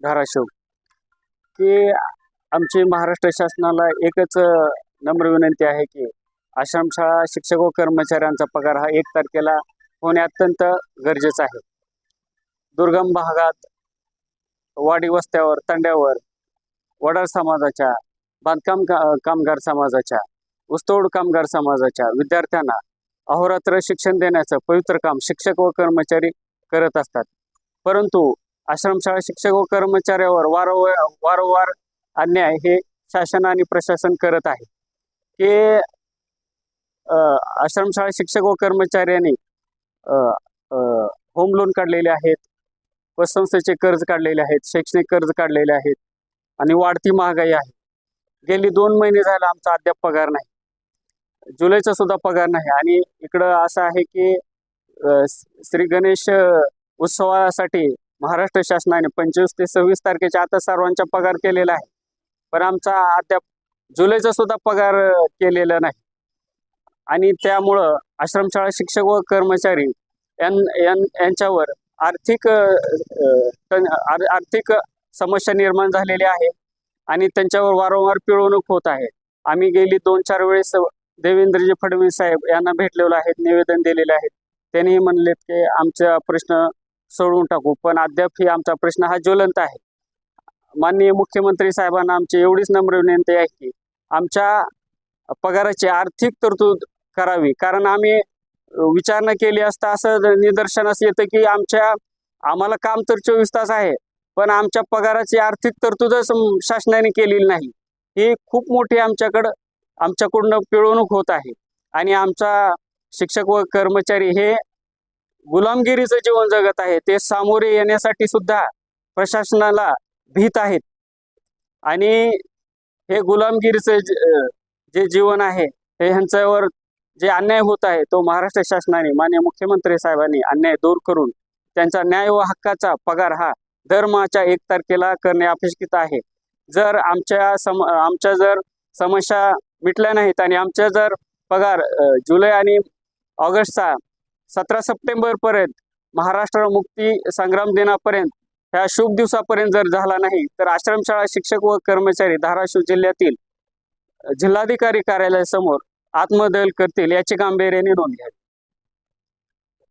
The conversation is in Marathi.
धाराशिव. की आमची महाराष्ट्र शासनाला एकच नम्र विनंती आहे की आश्रमशाळा शिक्षक व कर्मचाऱ्यांचा पगार हा एक तारखेला होणे अत्यंत गरजेचं आहे. दुर्गम भागात वाडी वस्त्यावर तांड्यावर वडार समाजाच्या बांधकाम का कामगार समाजाच्या उस्तोड कामगार समाजाच्या विद्यार्थ्यांना अहोरात्र शिक्षण देण्याचं पवित्र काम शिक्षक व कर्मचारी करत असतात. परंतु आश्रमशाळा शिक्षक व कर्मचाऱ्यावर वारंवार वारंवार अन्याय हे शासन आणि प्रशासन करत आहे. हे आश्रमशाळा शिक्षक व कर्मचाऱ्यांनी होम लोन काढलेले आहेत पतसंस्थेचे कर्ज काढलेले आहेत शैक्षणिक कर्ज काढलेले आहेत आणि वाढती महागाई आहे. गेली दोन महिने झाले आमचा अद्याप पगार नाही. जुलैचा सुद्धा पगार नाही आणि इकडं असं आहे की श्री गणेश उत्सवासाठी महाराष्ट्र शासनाने पंचवीस ते सव्वीस तारखेच्या आता सर्वांचा पगार केलेला आहे. पण आमचा अद्याप जुलैचा सुद्धा पगार केलेला नाही. आणि त्यामुळं आश्रमशाळा शिक्षक व कर्मचारी यांच्यावर आर्थिक आर्थिक समस्या निर्माण झालेली आहे आणि त्यांच्यावर वारंवार पिळवणूक होत आहे. आम्ही गेली दोन चार वेळेस देवेंद्रजी फडणवीस साहेब यांना भेटलेलो आहेत निवेदन दिलेले आहेत त्यांनी म्हणलेत की आमचा प्रश्न सोडवून टाकू. पण अद्याप ही आमचा प्रश्न हा ज्वलंत आहे. माननीय मुख्यमंत्री साहेबांना आमची एवढीच नम्र विनंती आहे की आमच्या पगाराची आर्थिक तरतूद करावी. कारण आम्ही विचारणा केली असता असं निदर्शनास येतं की आमच्या आम्हाला काम तर चोवीस तास आहे पण आमच्या पगाराची आर्थिक तरतूदच शासनाने केलेली नाही. ही खूप मोठी आमच्याकडं आमच्याकडून पिळवणूक होत आहे. आणि आमचा शिक्षक व कर्मचारी हे गुलामगिरीचं जीवन जगत आहे ते सामोरे येण्यासाठी सुद्धा प्रशासनाला भीत आहेत. आणि हे गुलामगिरीचं जे जीवन आहे हे ह्यांच्यावर जे अन्याय होत आहे तो महाराष्ट्र शासनाने मान्य मुख्यमंत्री साहेबांनी अन्याय दूर करून त्यांचा न्याय व हक्काचा पगार हा दरमहाच्या एक तारखेला करणे अपेक्षित आहे. जर आमच्या सम आमच्या जर समस्या मिटल्या नाहीत आणि आमच्या जर पगार जुलै आणि ऑगस्टचा सतरा सप्टेंबरपर्यंत महाराष्ट्र मुक्ती संग्राम दिनापर्यंत ह्या शुभ दिवसापर्यंत जर झाला नाही तर आश्रमशाळा शिक्षक व कर्मचारी धाराशिव जिल्ह्यातील जिल्हाधिकारी कार्यालयासमोर आत्मदल करतील याची गांभीर्याने नोंद घ्यावी